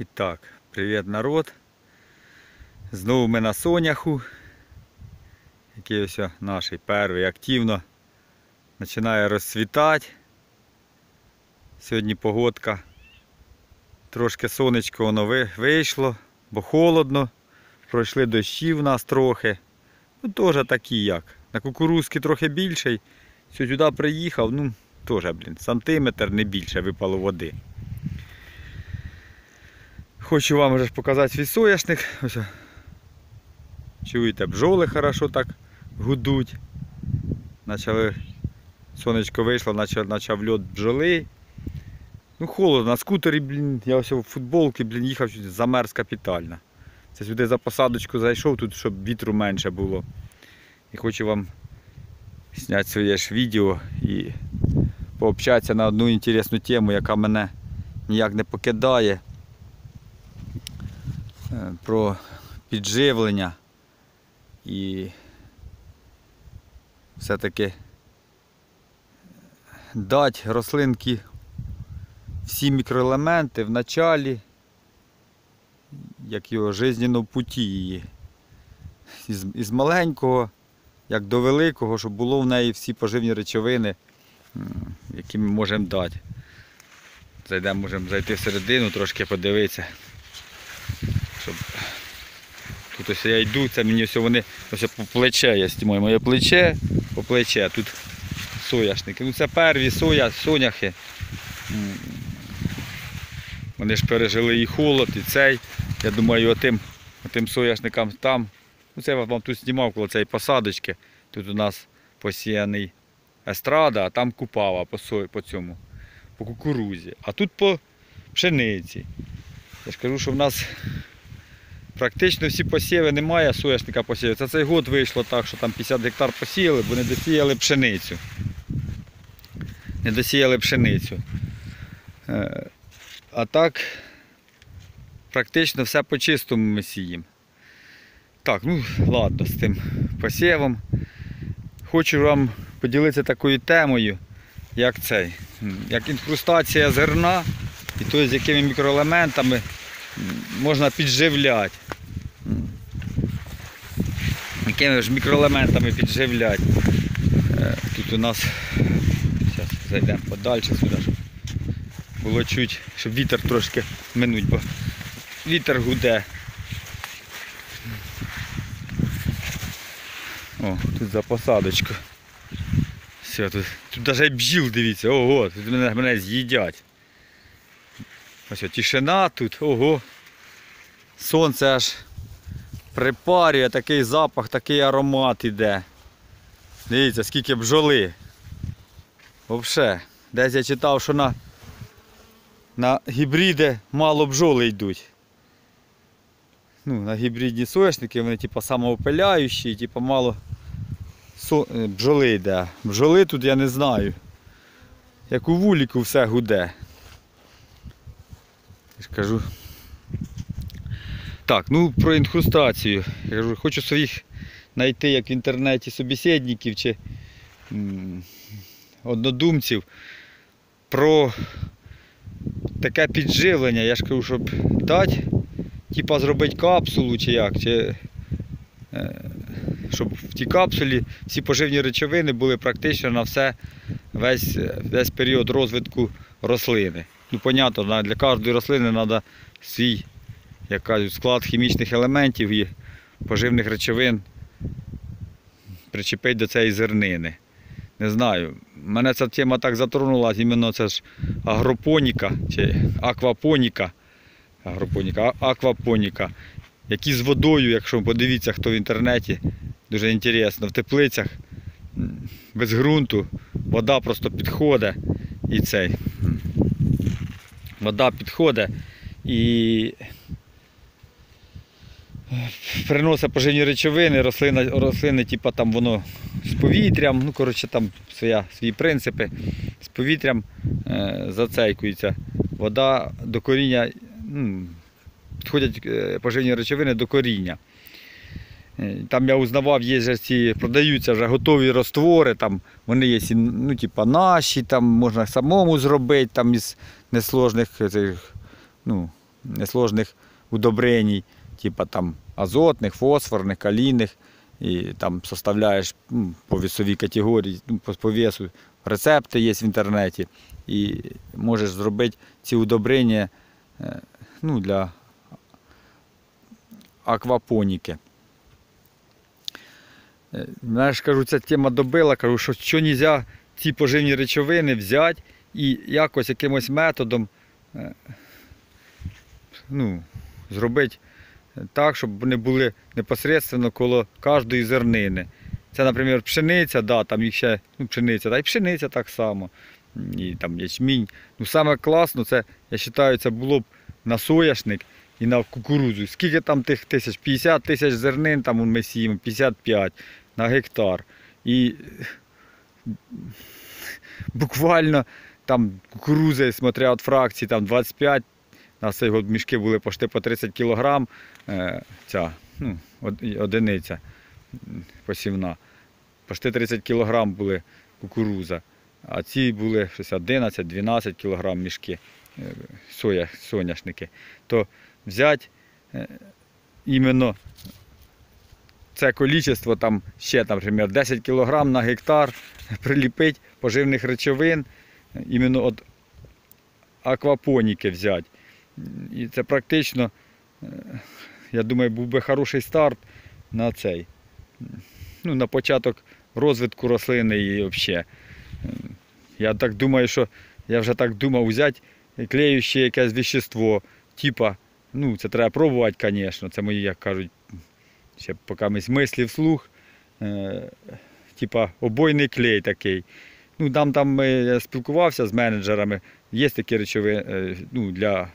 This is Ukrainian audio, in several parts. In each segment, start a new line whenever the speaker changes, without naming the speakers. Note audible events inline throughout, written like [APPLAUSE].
І так, привіт народ. Знову ми на соняху, який ось наш перший активно починає розцвітати. Сьогодні погодка. Трошки сонечко воно вийшло, бо холодно. Пройшли дощі в нас трохи. Ну теж такі як. На кукурузки трохи більший. Сюди приїхав, ну теж, блін, сантиметр не більше випало води. Хочу вам вже показати свій соняшник. Ось. Чуєте, бджоли хорошо так гудуть. Почали, сонечко вийшло, почав, почав льот бджоли. Ну холодно, на скутері, блін, я ось в футболці, блін, їхав, замерз капітально. Це сюди за посадочку зайшов, тут, щоб вітру менше було. І хочу вам зняти своє ж відео і пообщатися на одну інтересну тему, яка мене ніяк не покидає. Про підживлення і все-таки дати рослинки всі мікроелементи в началі, як його жизненно путі її. Із, із маленького, як до великого, щоб було в неї всі поживні речовини, які ми можемо дати. Зайдемо, можемо зайти всередину, трошки подивитися. Щоб... Тут я йду, це мені ось вони ось по плече, я знімаю моє плече, по плече, тут соняшники. Ну це перві соя, соняхи. Вони ж пережили і холод, і цей. Я думаю, отим, отим соняшникам там. Ну це я вам тут знімав коло цієї посадочки. Тут у нас посіяний естрада, а там купава по, сої, по цьому, по кукурузі. А тут по пшениці. Я ж кажу, що в нас практично всі посіви немає соняшника посіяти. Це цей год вийшло так, що там 50 гектар посіяли, бо не досіяли пшеницю. Не досіяли пшеницю. Е, А так, практично все по чистому ми сіємо. Так, ну ладно, з тим посівом. Хочу вам поділитися такою темою, як цей, як інкрустація зерна і то, з якими мікроелементами можна підживляти. Якими ж мікроелементами підживляти. Е, Тут у нас зараз зайдемо подальше сюди, щоб було чуть, щоб вітер трошки минуть, бо вітер гуде. О, тут за посадочку. Все, тут, тут навіть бджіл, дивіться, ого, тут мене, мене з'їдять. Ось тишина тут, ого. Сонце аж припарює, такий запах, такий аромат іде. Дивіться, скільки бджоли. Взагалі, десь я читав, що на, на гібриди мало бджоли йдуть. Ну, на гібридні соняшники, вони типу самоопиляючі, типу мало со... е, бджоли йде. Бджоли тут я не знаю. Як у вуліку все гуде. Я ж кажу. Так, ну про інхрустацію. Я кажу, хочу своїх знайти як в інтернеті собеседників чи однодумців про таке підживлення. Я ж кажу, щоб дати, типа зробити капсулу чи як, чи, е, щоб в тій капсулі всі поживні речовини були практично на все, весь, весь період розвитку рослини. Ну, понятно, для кожної рослини треба свій як кажуть, склад хімічних елементів і поживних речовин причепити до цієї зернини. Не знаю. Мене ця тема так затронула, іменно це ж агропоніка чи аквапоніка. Агропоніка, аквапоніка. Які з водою, якщо подивіться, хто в інтернеті, дуже інтересно, в теплицях без ґрунту, вода просто підходить і цей. Вода підходить і приносить поживні речовини, рослина, рослини, типу, там воно з повітрям, ну, коротше, там своя, свої принципи, з повітрям е, зацейкується. Вода до коріння, ну, підходять е, поживні речовини до коріння. Е, Там я узнавав, є вже ці, продаються вже готові роствори, там вони є ну, типа, наші, там можна самому зробити там із несложних цих, ну, несложних удобреній, типа там азотних, фосфорних, калійних, і там составляєш м, по весовій категорії, ну, по, по весу. Рецепти є в інтернеті. І можеш зробити ці удобрення е, ну, для аквапоніки. Е, Я ж кажу, ця тема добила, кажу, що що не можна ці поживні речовини взяти і якось якимось методом е, ну, зробити так, щоб вони були непосередньо коло кожної зернини. Це, наприклад, пшениця, да, там їх ще ну, пшениця, та й пшениця так само. І там ячмінь. Ну, саме класно, це, я вважаю, це було б на соняшник і на кукурудзу. Скільки там тих тисяч? 50 тисяч зернин, там ми сіємо, 55 на гектар. І буквально там кукурузи, смотря від фракції, там 25, на цей год мішки були почти по 30 кг. Е, ця, ну, одиниця посівна. Почти 30 кг були кукуруза. А ці були 11-12 кг мішки е, соя, соняшники. То взяти е, іменно це количество там ще, наприклад, 10 кг на гектар [LAUGHS] приліпити поживних речовин, іменно від аквапоніки взяти. І це практично, е, я думаю, був би хороший старт на цей. Ну, на початок розвитку рослини і взагалі. Я так думаю, що я вже так думав взяти клеюще якесь вещество, типа, ну, це треба пробувати, звісно, це мої, як кажуть, ще поки ми мислі вслух, е, типа обойний клей такий. Ну, там, там е, я спілкувався з менеджерами, є такі речові е, ну, для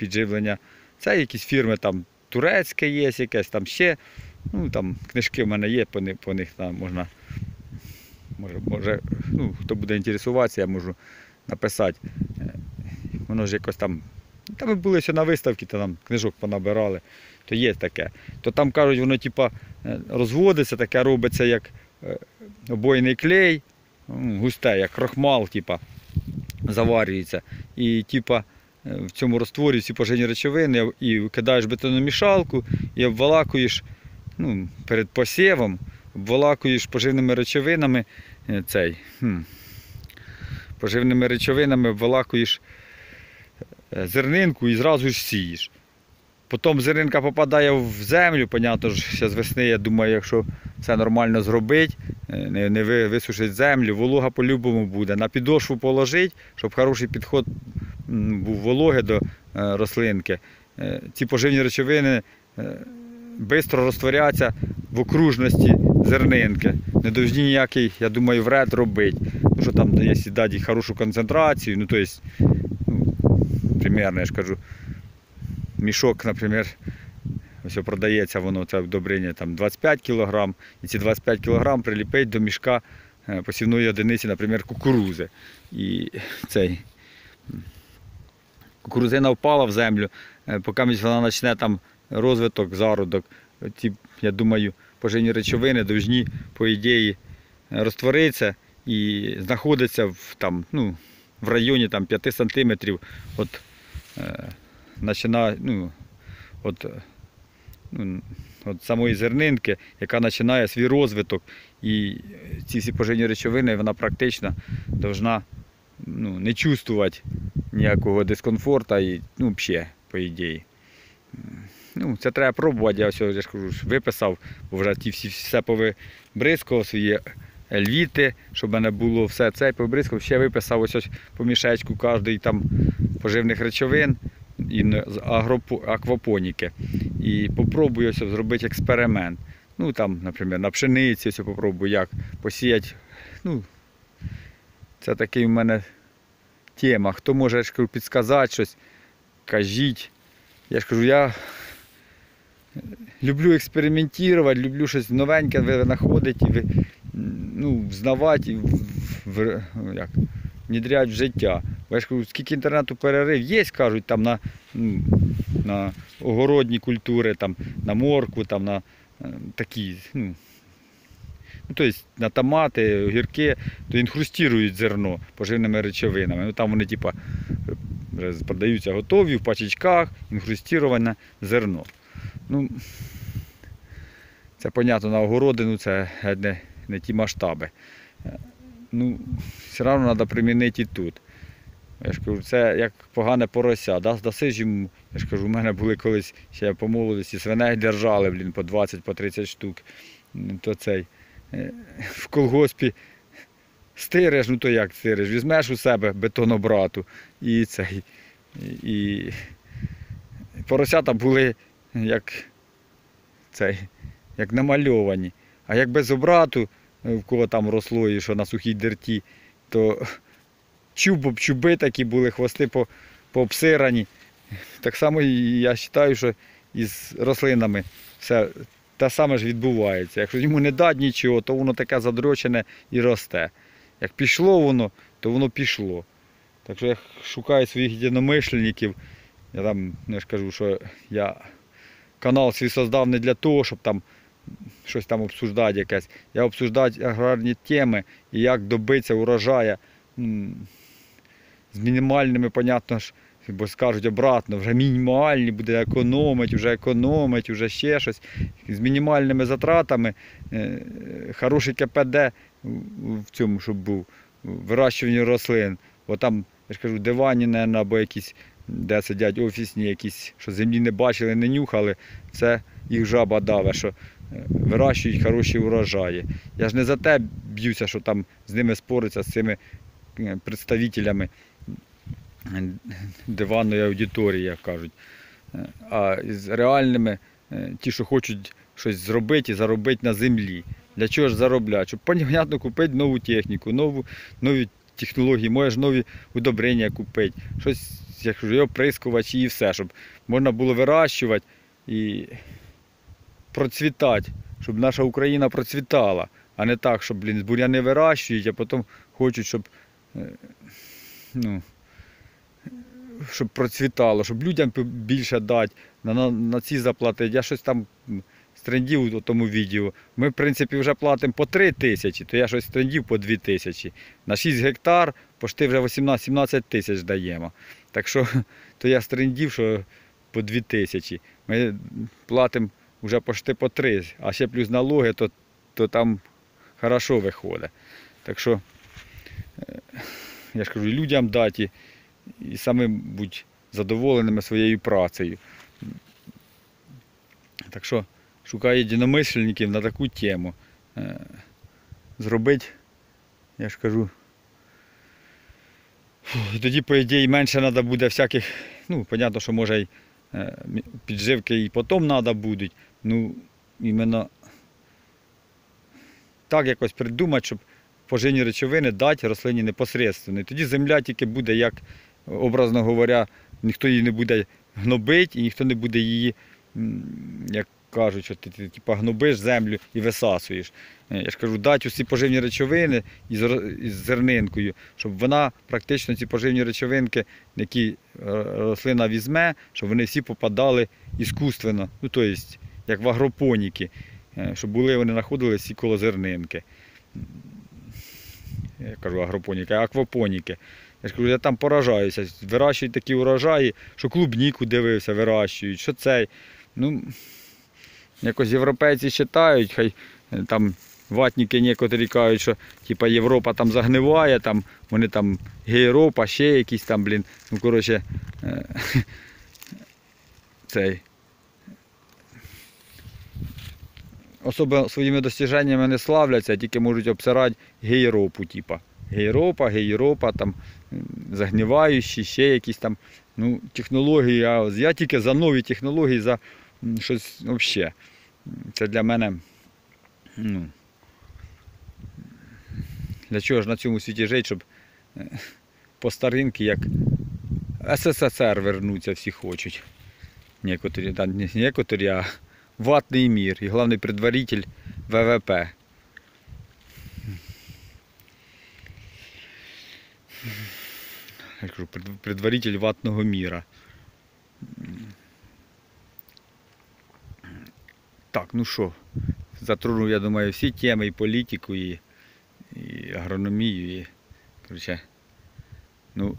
підживлення. Це якісь фірми там турецьке є, якесь там ще. Ну, там книжки в мене є, по них, по них там можна. Може, може, ну, хто буде інтересуватися, я можу написати. Е, Воно ж якось там. Там ми були ще на виставці, то там книжок понабирали, то є таке. То там кажуть, воно типа е, розводиться, таке робиться як е, обойний клей, густе, як крохмал, типа, заварюється. І типа в цьому розтворі всі пожежні речовини і кидаєш бетономішалку і обвалакуєш ну, перед посівом, обвалакуєш поживними речовинами е, цей. хм, Поживними речовинами обвалакуєш е, зернинку і зразу ж сієш. Потім зернинка попадає в землю, понятно ж, ще з весни, я думаю, якщо все нормально зробити, е, не, висушить землю, волога по-любому буде. На підошву положить, щоб хороший підход був вологи до е, рослинки. Е, Ці поживні речовини швидко розтворяться в окружності зернинки. Не повинні ніякий, я думаю, вред робити. Ну, що там, якщо дати хорошу концентрацію, ну, то есть, ну, примерно, я ж кажу, мішок, наприклад, ось продається воно, це удобрення там 25 кг, і ці 25 кг приліпить до мішка е, посівної одиниці, наприклад, кукурузи. І цей кукурузина впала в землю, е, поки вона почне там розвиток, зародок, ті, я думаю, поживні речовини повинні, по ідеї, е, розтворитися і знаходиться в, там, ну, в районі там, 5 см від, е, почина- ну, от, е, ну, от самої зернинки, яка починає свій розвиток. І ці всі поживні речовини вона практично повинна ну, не чувствувати ніякого дискомфорту і ну, взагалі, по ідеї. Ну, це треба пробувати, я ось я ж кажу, виписав, бо вже ті всі все повибризкував свої ельвіти, щоб мене було все це повибризкував, ще виписав ось, ось по мішечку кожної там поживних речовин і з аквапоніки. І попробую ось зробити експеримент. Ну там, наприклад, на пшениці ось попробую як посіяти. Ну, це такий в мене тема. Хто може я ж кажу, підсказати щось, кажіть. Я ж кажу, я люблю експериментувати, люблю щось новеньке знаходити, ви- ну, взнавати, в- ну, як, внідряти в життя. Я ж кажу, скільки інтернету перерив, є, кажуть, там на, ну, на огородні культури, там, на моркву, там, на е, такі, ну, ну, тобто на томати, огірки, то інхрустірують зерно поживними речовинами. Ну, там вони, типа, продаються готові в пачечках, інхрустіроване зерно. Ну, це, понятно, на огородину це не, не ті масштаби. Ну, все одно треба примінити і тут. Я ж кажу, це як погане порося. Да? Даси ж йому, я ж кажу, у мене були колись ще по молодості, свиней держали, блін, по 20, по 30 штук. То цей в колгоспі стириш, ну то як стириш, візьмеш у себе бетонобрату і цей. І поросята були як цей, як намальовані. А як без обрату, е, в кого там росло і що на сухій дерті, то чуб, чуби такі були, хвости по, пообсирані. Так само я вважаю, що із рослинами все те саме ж відбувається. Якщо йому не дати нічого, то воно таке задрочене і росте. Як пішло воно, то воно пішло. Так що я шукаю своїх єдиномишленників. Я там не ж кажу, що я канал свій создав не для того, щоб там щось там обсуждати якесь. Я обсуждати аграрні теми і як добитися урожаю м, з мінімальними, понятно ж, бо скажуть обратно, вже мінімальні, буде економить, вже економить, вже ще щось. З мінімальними затратами, е, хороший КПД в цьому, щоб був, вирощування рослин. Бо там, я ж кажу, дивані, наверно, або якісь, де сидять офісні, якісь, що землі не бачили, не нюхали, це їх жаба даве, що е, вирощують хороші урожаї. Я ж не за те б'юся, що там з ними спориться, з цими е, представителями диванної аудиторії, як кажуть. А з реальними, е, ті, що хочуть щось зробити і заробити на землі. Для чого ж заробляти? Щоб, понятно, купити нову техніку, нову, нові технології, можеш нові удобрення купити, щось, як кажу, і оприскувачі і все, щоб можна було вирощувати і процвітати, щоб наша Україна процвітала, а не так, щоб блін, буряни вирощують, а потім хочуть, щоб, е, ну, щоб процвітало, щоб людям більше дати, на, на, на ці заплатити. Я щось там стрендів у тому відео. Ми, в принципі, вже платимо по 3 тисячі, то я щось стрендів по 2 тисячі. На 6 гектар пошти вже 18-17 тисяч даємо. Так що [LAUGHS] то я стрендів, що по 2 тисячі. Ми платимо вже пошти по 3, а ще плюс налоги, то, то там хорошо виходить. Так що, е, я ж кажу, людям дати, і самим будь задоволеними своєю працею. Так що шукаю єдиномисленників на таку тему. Е, Зробити, я ж кажу. І тоді, по ідеї, менше треба буде всяких, ну, понятно, що може е, підживки і потім треба будуть. Ну, іменно так якось придумати, щоб поживні речовини дати рослині непосередньо. І тоді земля тільки буде, як, образно говоря, ніхто її не буде гнобити і ніхто не буде її, як кажуть, що ти, ти типа, гнобиш землю і висасуєш. Е, Я ж кажу, дати усі поживні речовини із, із зернинкою, щоб вона практично ці поживні речовинки, які е, рослина візьме, щоб вони всі попадали іскусственно, ну тобто, як в агропоніки, е, щоб були вони знаходилися всі коло зернинки. Я кажу агропоніки, а аквапоніки. Я ж кажу, я там поражаюся. Вирощують такі урожаї, що клубніку дивився, вирощують, що цей. Ну, якось європейці вважають, хай е, там ватники некоторі кажуть, що типа Європа там загниває, там вони там Європа, ще якісь там, блін. Ну, коротше, е, [LAUGHS] цей. Особо своїми достіженнями не славляться, тільки можуть обсирати Європу, типа. Європа, Європа, там загниваючі, ще якісь там ну, технології. Я, я тільки за нові технології, за щось взагалі. Це для мене. Ну, для чого ж на цьому світі жити, щоб е, по старинки, як СССР вернуться, всі хочуть. Некоторі, та, не некоторі, а ватний мір і головний предваритель ВВП. Я кажу, пред- предваритель ватного міра. Так, ну що, затронув, я думаю, всі теми, і політику, і, і агрономію, і коротше, ну,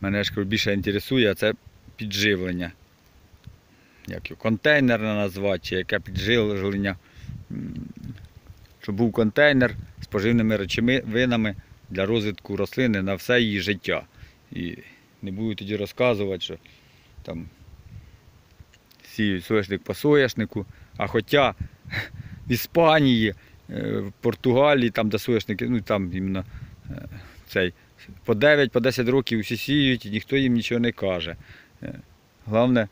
мене ж більше інтересує, це підживлення. Як його контейнерне назвати, чи яке підживлення. Щоб був контейнер з поживними речовинами для розвитку рослини на все її життя. І не буду тоді розказувати, що там сіють соняшник по соняшнику. А хоча [LAUGHS] в Іспанії, е, в Португалії, там де соняшники, ну там іменно е, цей, по 9, по 10 років всі сіють і ніхто їм нічого не каже. Е, Головне,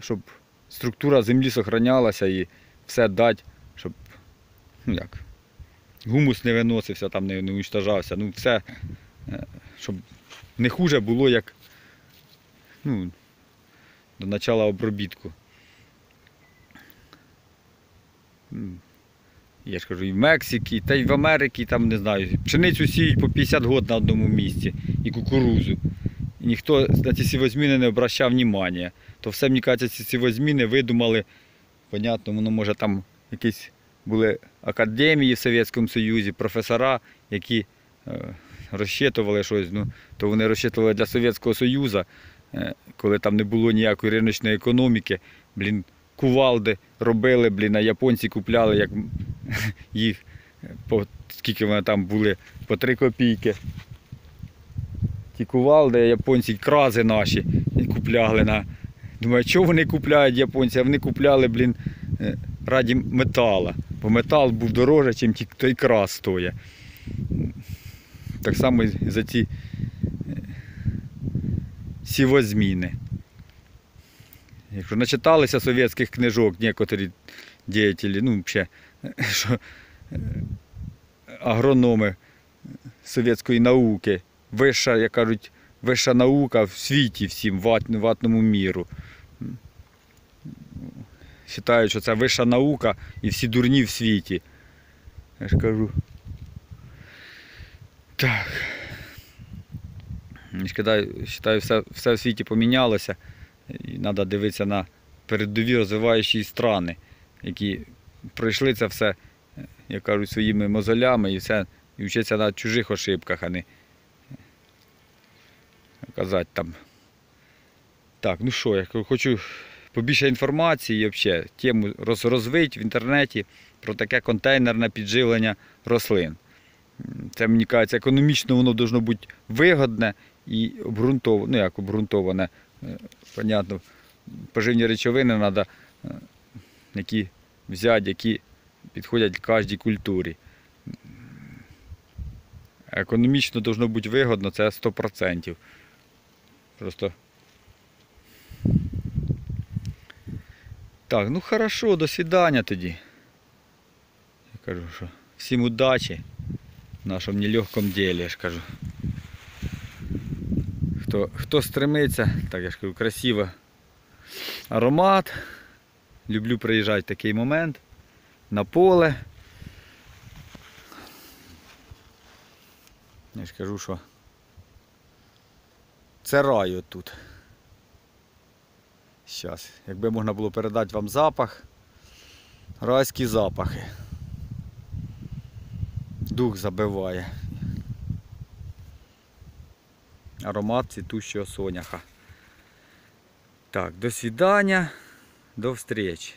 щоб структура землі зберігалася і все дати, щоб ну як, гумус не виносився, там не, не уничтожався. Ну все, е, щоб не хуже було, як ну, до початку обробітку. Я ж кажу, і в Мексиці, та й в Америці, там не знаю, пшеницю сіють по 50 років на одному місці і кукурузу. І ніхто на ці сівозміни не обращав внимання. То все, мені кажеться, ці сівозміни видумали, понятно, воно може там якісь були академії в Совєтському Союзі, професора, які е, розчитували щось, ну, то вони розчитували для Совєтського Союзу, е, коли там не було ніякої риночної економіки, блін, кувалди робили, блін, а японці купляли, як [LAUGHS] їх, по, скільки вони там були, по 3 копійки. Ті кувалди, японці, крази наші купляли на. Думаю, чого вони купляють японці? А вони купляли, блін, е, раді метала. Бо метал був дороже, ніж той крас стоїть. Так само і за ці е, сівозміни. Якщо начиталися совєтських книжок некоторі діятелі, ну, взагалі, що е, агрономи совєтської науки, вища, як кажуть, вища наука в світі всім, ват, ватному міру. Вважають, що це вища наука і всі дурні в світі. Я ж кажу. Так. Вважаю, все, все в світі помінялося. І треба дивитися на передові розвиваючі страни, які пройшли це все, як кажуть, своїми мозолями і все, і вчаться на чужих ошибках, а не казати там. Так, ну що, я хочу побільше інформації і взагалі тему роз, розвити в інтернеті про таке контейнерне підживлення рослин. Це, мені кажеться, економічно воно должно бути вигодне і обґрунтоване, ну як обґрунтоване, е, понятно, поживні речовини треба, які взяти, які підходять кожній культурі. Економічно должно бути вигодно, це 100%. Просто. Так, ну хорошо, до свидання тоді. Я кажу, що всім удачі в нашому нелегкому ділі, я ж кажу. Хто, хто стремиться, так я ж кажу, красиво. Аромат. Люблю приїжджати в такий момент на поле. Я ж кажу, що це рай тут. Зараз, якби можна було передати вам запах, райські запахи. Дух забиває. Аромат цвітущого соняха. Так, до свідання, до встречи.